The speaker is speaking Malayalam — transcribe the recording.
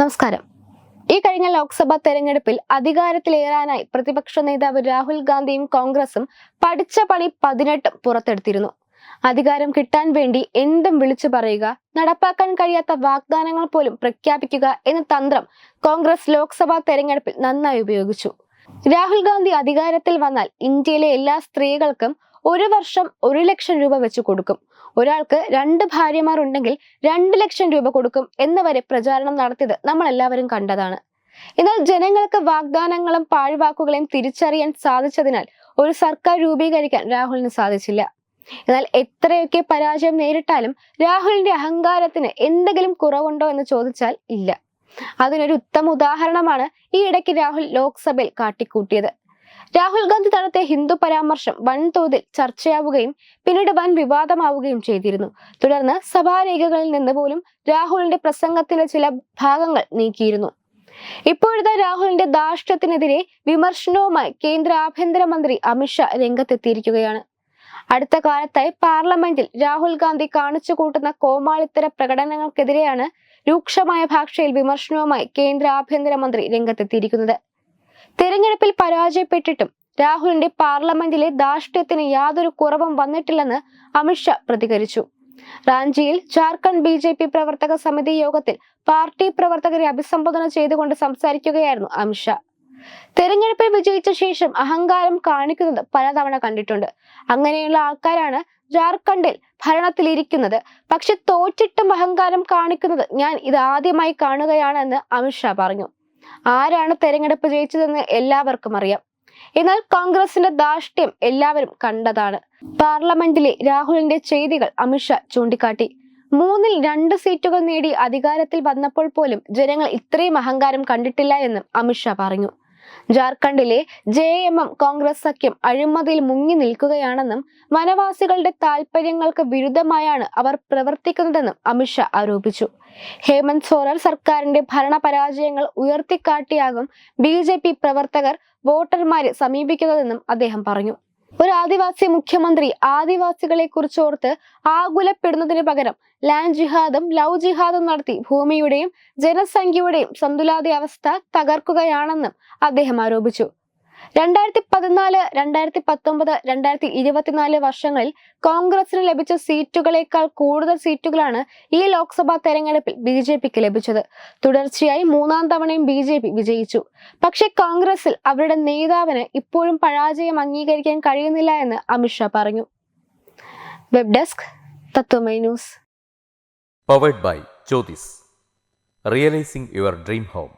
നമസ്കാരം. ഈ കഴിഞ്ഞ ലോക്സഭാ തെരഞ്ഞെടുപ്പിൽ അധികാരത്തിലേറാനായി പ്രതിപക്ഷ നേതാവ് രാഹുൽ ഗാന്ധിയും കോൺഗ്രസും പഠിച്ച പണി പതിനെട്ടും പുറത്തെടുത്തിരുന്നു. അധികാരം കിട്ടാൻ വേണ്ടി എന്തും വിളിച്ചു പറയുക നടപ്പാക്കാൻ കഴിയാത്ത വാഗ്ദാനങ്ങൾ പോലും പ്രഖ്യാപിക്കുക എന്ന തന്ത്രം കോൺഗ്രസ് ലോക്സഭാ തെരഞ്ഞെടുപ്പിൽ നന്നായി ഉപയോഗിച്ചു. രാഹുൽ ഗാന്ധി അധികാരത്തിൽ വന്നാൽ ഇന്ത്യയിലെ എല്ലാ സ്ത്രീകൾക്കും ഒരു വർഷം ഒരു ലക്ഷം രൂപ വെച്ച് കൊടുക്കും. ഒരാൾക്ക് രണ്ട് ഭാര്യമാർ ഉണ്ടെങ്കിൽ രണ്ട് ലക്ഷം രൂപ കൊടുക്കും എന്നവരെ പ്രചാരണം നടത്തിയത് നമ്മൾ എല്ലാവരും കണ്ടതാണ്. എന്നാൽ ജനങ്ങൾക്ക് വാഗ്ദാനങ്ങളും പാഴ്വാക്കുകളെയും തിരിച്ചറിയാൻ സാധിച്ചതിനാൽ ഒരു സർക്കാർ രൂപീകരിക്കാൻ രാഹുലിന് സാധിച്ചില്ല. എന്നാൽ എത്രയൊക്കെ പരാജയം നേരിട്ടാലും രാഹുലിന്റെ അഹങ്കാരത്തിന് എന്തെങ്കിലും കുറവുണ്ടോ എന്ന് ചോദിച്ചാൽ ഇല്ല. അതിനൊരു ഉത്തമ ഉദാഹരണമാണ് ഈ ഇടയ്ക്ക് രാഹുൽ ലോക്സഭയിൽ കാട്ടിക്കൂട്ടിയത്. രാഹുൽ ഗാന്ധി നടത്തിയ ഹിന്ദു പരാമർശം വൻതോതിൽ ചർച്ചയാവുകയും പിന്നീട് വൻ വിവാദമാവുകയും ചെയ്തിരുന്നു. തുടർന്ന് സഭാരേഖകളിൽ നിന്ന് പോലും രാഹുലിന്റെ പ്രസംഗത്തിന്റെ ചില ഭാഗങ്ങൾ നീക്കിയിരുന്നു. ഇപ്പോഴത്തെ രാഹുലിന്റെ ദാഷ്ട്യത്തിനെതിരെ വിമർശനവുമായി കേന്ദ്ര ആഭ്യന്തരമന്ത്രി അമിത്ഷാ രംഗത്തെത്തിയിരിക്കുകയാണ്. അടുത്ത കാലത്തായി പാർലമെന്റിൽ രാഹുൽ ഗാന്ധി കാണിച്ചു കൂട്ടുന്ന കോമാളിത്തര പ്രകടനങ്ങൾക്കെതിരെയാണ് രൂക്ഷമായ ഭാഷയിൽ വിമർശനവുമായി കേന്ദ്ര ആഭ്യന്തരമന്ത്രി രംഗത്തെത്തിയിരിക്കുന്നത്. തെരഞ്ഞെടുപ്പിൽ പരാജയപ്പെട്ടിട്ടും രാഹുലിന്റെ പാർലമെന്റിലെ ധാർഷ്ട്യത്തിന് യാതൊരു കുറവും വന്നിട്ടില്ലെന്ന് അമിത്ഷാ പ്രതികരിച്ചു. റാഞ്ചിയിൽ ജാർഖണ്ഡ് ബി ജെ പി പ്രവർത്തക സമിതി യോഗത്തിൽ പാർട്ടി പ്രവർത്തകരെ അഭിസംബോധന ചെയ്തുകൊണ്ട് സംസാരിക്കുകയായിരുന്നു അമിത്ഷാ തെരഞ്ഞെടുപ്പിൽ വിജയിച്ച ശേഷം അഹങ്കാരം കാണിക്കുന്നത് പലതവണ കണ്ടിട്ടുണ്ട്. അങ്ങനെയുള്ള ആൾക്കാരാണ് ജാർഖണ്ഡിൽ ഭരണത്തിലിരിക്കുന്നത്. പക്ഷെ തോറ്റിട്ടും അഹങ്കാരം കാണിക്കുന്നത് ഞാൻ ഇത് ആദ്യമായി കാണുകയാണെന്ന് അമിത്ഷാ പറഞ്ഞു. ആരാണ് തെരഞ്ഞെടുപ്പ് ജയിച്ചതെന്ന് എല്ലാവർക്കും അറിയാം. എന്നാൽ കോൺഗ്രസിന്റെ ധാർഷ്ട്യം എല്ലാവരും കണ്ടതാണ്. പാർലമെന്റിലെ രാഹുലിന്റെ ചെയ്തികൾ അമിത്ഷാ ചൂണ്ടിക്കാട്ടി. മൂന്നിൽ രണ്ട് സീറ്റുകൾ നേടി അധികാരത്തിൽ വന്നപ്പോൾ പോലും ജനങ്ങൾ ഇത്രയും അഹങ്കാരം കണ്ടിട്ടില്ല എന്നും അമിത്ഷാ പറഞ്ഞു. ജാർഖണ്ഡിലെ ജെ എം എം കോൺഗ്രസ് സഖ്യം അഴിമതിയിൽ മുങ്ങി നിൽക്കുകയാണെന്നും വനവാസികളുടെ താൽപര്യങ്ങൾക്ക് വിരുദ്ധമായാണ് അവർ പ്രവർത്തിക്കുന്നതെന്നും അമിത്ഷാ ആരോപിച്ചു. ഹേമന്ത് സോറൻ സർക്കാരിന്റെ ഭരണ പരാജയങ്ങൾ ഉയർത്തിക്കാട്ടിയാകും ബി പ്രവർത്തകർ വോട്ടർമാരെ സമീപിക്കുന്നതെന്നും അദ്ദേഹം പറഞ്ഞു. ഒരു ആദിവാസി മുഖ്യമന്ത്രി ആദിവാസികളെ കുറിച്ച് ഓർത്ത് ആകുലപ്പെടുന്നതിന് പകരം ലാൻഡ് ജിഹാദും ലവ് ജിഹാദും നടത്തി ഭൂമിയുടെയും ജനസംഖ്യയുടെയും സന്തുലിതാവസ്ഥ തകർക്കുകയാണെന്നും അദ്ദേഹം ആരോപിച്ചു. രണ്ടായിരത്തി പതിനാല് രണ്ടായിരത്തി പത്തൊമ്പത് രണ്ടായിരത്തി ഇരുപത്തിനാല് വർഷങ്ങളിൽ കോൺഗ്രസിന് ലഭിച്ച സീറ്റുകളേക്കാൾ കൂടുതൽ സീറ്റുകളാണ് ഈ ലോക്സഭാ തെരഞ്ഞെടുപ്പിൽ ബി ജെ പിക്ക് ലഭിച്ചത്. തുടർച്ചയായി മൂന്നാം തവണയും ബി ജെ പി വിജയിച്ചു. പക്ഷേ കോൺഗ്രസിൽ അവരുടെ നേതാവിന് ഇപ്പോഴും പരാജയം അംഗീകരിക്കാൻ കഴിയുന്നില്ല എന്ന് അമിത്ഷാ പറഞ്ഞു. Web desk Tatwamayi news. Powered by Jyothis realising your dream home